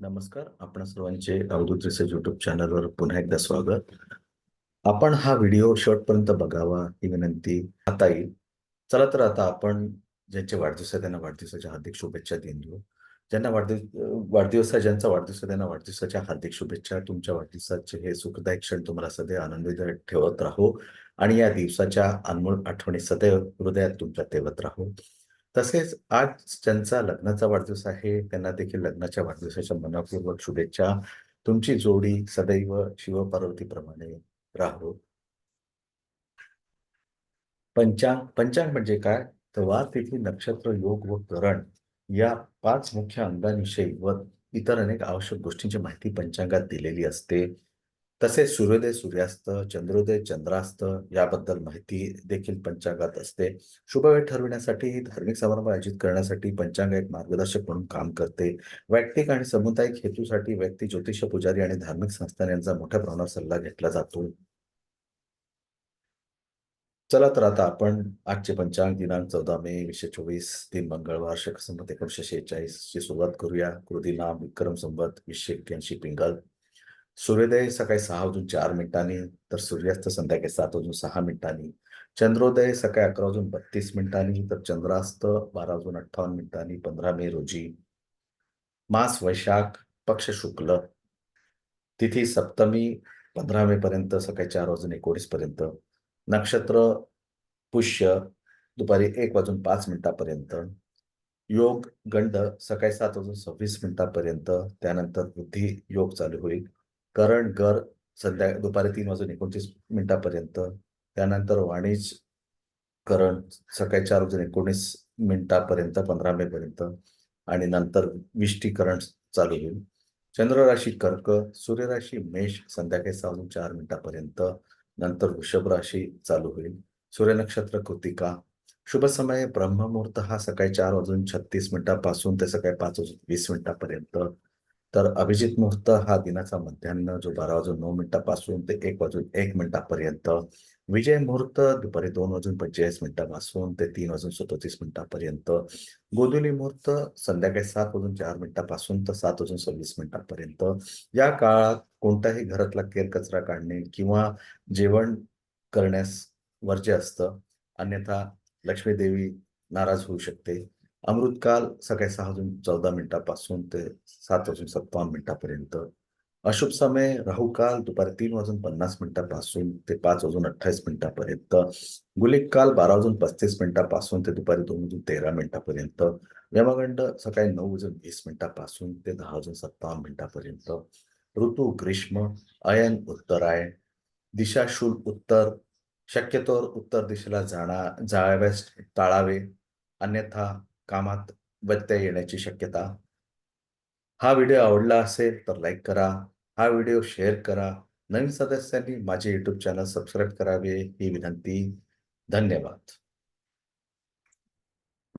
नमस्कार. आपण सर्वांचे अवधूत रिसर्च युट्यूब चॅनलवर पुन्हा एकदा स्वागत. आपण हा व्हिडिओ शेवटपर्यंत बघावा ही विनंती आता येईल. चला तर आता आपण ज्यांचे वाढदिवस आहे त्यांना वाढदिवसाच्या हार्दिक शुभेच्छा देऊन देऊ ज्यांना वाढदिवस वाढदिवस आहे ज्यांचा वाढदिवस आहे त्यांना वाढदिवसाच्या हार्दिक शुभेच्छा. तुमच्या वाढदिवसाचे हे सुखदायक क्षण तुम्हाला सदैव आनंदित ठेवत राहो. आणि या दिवसाच्या अनमोल आठवणी सदैव हृदयात तुमच्या ठेवत राहो. तसेच आज ज्यांचा लग्नाचा वाढदिवस आहे त्यांना देखील लग्नाच्या वाढदिवसाच्या मनापूर्वक शुभेच्छा. तुमची जोडी सदैव शिवपार्वतीप्रमाणे राहो. पंचांग पंचांग म्हणजे काय? तर वार तिथी नक्षत्र योग व करण या पाच मुख्य अंगांविषयी व इतर अनेक आवश्यक गोष्टींची माहिती पंचांगात दिलेली असते. तसेच सूर्योदय सूर्यास्त चंद्रोदय चंद्रास्त याबद्दल माहिती देखील पंचांगात असते. शुभ वेळ ठरविण्यासाठी धार्मिक समारंभ आयोजित करण्यासाठी पंचांग एक मार्गदर्शक म्हणून काम करते. वैयक्तिक आणि समुदायिक हेतूसाठी व्यक्ती ज्योतिष पुजारी आणि धार्मिक संस्थान यांचा मोठ्या प्रमाणावर सल्ला घेतला जातो. चला तर आता आपण आजचे पंचांग दिनांक चौदा मे वीसशे चोवीस तीन मंगळवार शक संमत एकोणीशे शेहेचाळीस ची सुरुवात करूया. कृती नाम विक्रम संवत वीसशे एक्क्याऐंशी पिंगल. सूर्योदय सकाळी सहा वाजून चार मिनिटांनी तर सूर्यास्त संध्याकाळी सात वाजून सहा मिनिटांनी. चंद्रोदय सकाळी अकरा वाजून बत्तीस मिनिटांनी तर चंद्रास्त बारा वाजून अठ्ठावन्न मिनिटांनी पंधरा मे रोजी. मास वैशाख पक्ष शुक्ल. तिथी सप्तमी पंधरा मे पर्यंत सकाळी चार वाजून एकोणीस पर्यंत. नक्षत्र पुष्य दुपारी एक वाजून पाच मिनिटापर्यंत. योग गंड सकाळी सात वाजून सव्वीस मिनिटापर्यंत. त्यानंतर बुद्धी योग चालू होईल. करण गर संध्या दुपारी तीन वाजून एकोणतीस मिनिटापर्यंत. त्यानंतर वाणिज करण सकाळी चार वाजून एकोणीस मिनिटापर्यंत पंधरा मे पर्यंत आणि नंतर विष्टीकरण चालू होईल. चंद्र राशी कर्क सूर्य राशी मेष संध्याकाळी सहा वाजून चार मिनिटापर्यंत नंतर वृषभ राशी चालू होईल. सूर्य नक्षत्र कृतिका शुभ समय ब्रह्ममुहूर्त हा सकाळी चार वाजून छत्तीस मिनिटापासून ते सकाळी पाच वाजून वीस मिनिटापर्यंत. तर अभिजित मुहूर्त हा दिनाचा मध्यान्ह जो बारा वाजून नऊ मिनिटापासून ते एक वाजून एक मिनिटापर्यंत. विजय मुहूर्त दुपारी दोन वाजून पंचेचाळीस मिनिटापासून ते तीन वाजून सदोतीस मिनिटापर्यंत. गोधुली मुहूर्त संध्याकाळी सात वाजून चार मिनिटापासून तर सात वाजून सव्वीस मिनिटापर्यंत. या काळात कोणताही घरातला केर कचरा काढणे किंवा जेवण करण्यास वर्ज्य असतं. अन्यथा लक्ष्मीदेवी नाराज होऊ शकते. अमृतकाल सकाळी सहा वाजून चौदा मिनिटापासून ते सात वाजून सत्तावन्न मिनिटापर्यंत. अशुभ समय राहुकाल दुपारी तीन वाजून पन्नास मिनिटापासून ते पाच वाजून अठ्ठावीस मिनिटापर्यंत. गुलिक काल बारा वाजून पस्तीस मिनिटापासून ते दुपारी दोन वाजून तेरा मिनिटापर्यंत. यमगंड सकाळी नऊ वाजून वीस मिनिटापासून ते दहा वाजून सत्तावन्न मिनिटापर्यंत. ऋतू ग्रीष्म अयन उत्तरायण दिशाशूल उत्तर शक्यतोवर उत्तर दिशेला जाणा जाव्यास टाळावे अन्यथा कामात व्यत्यय येण्याची शक्यता. हा व्हिडिओ आवडला असेल तर लाईक करा. हा व्हिडिओ शेअर करा. नवीन सदस्यांनी माझे यूट्यूब चॅनल सबस्क्राईब करावे ही विनंती. धन्यवाद.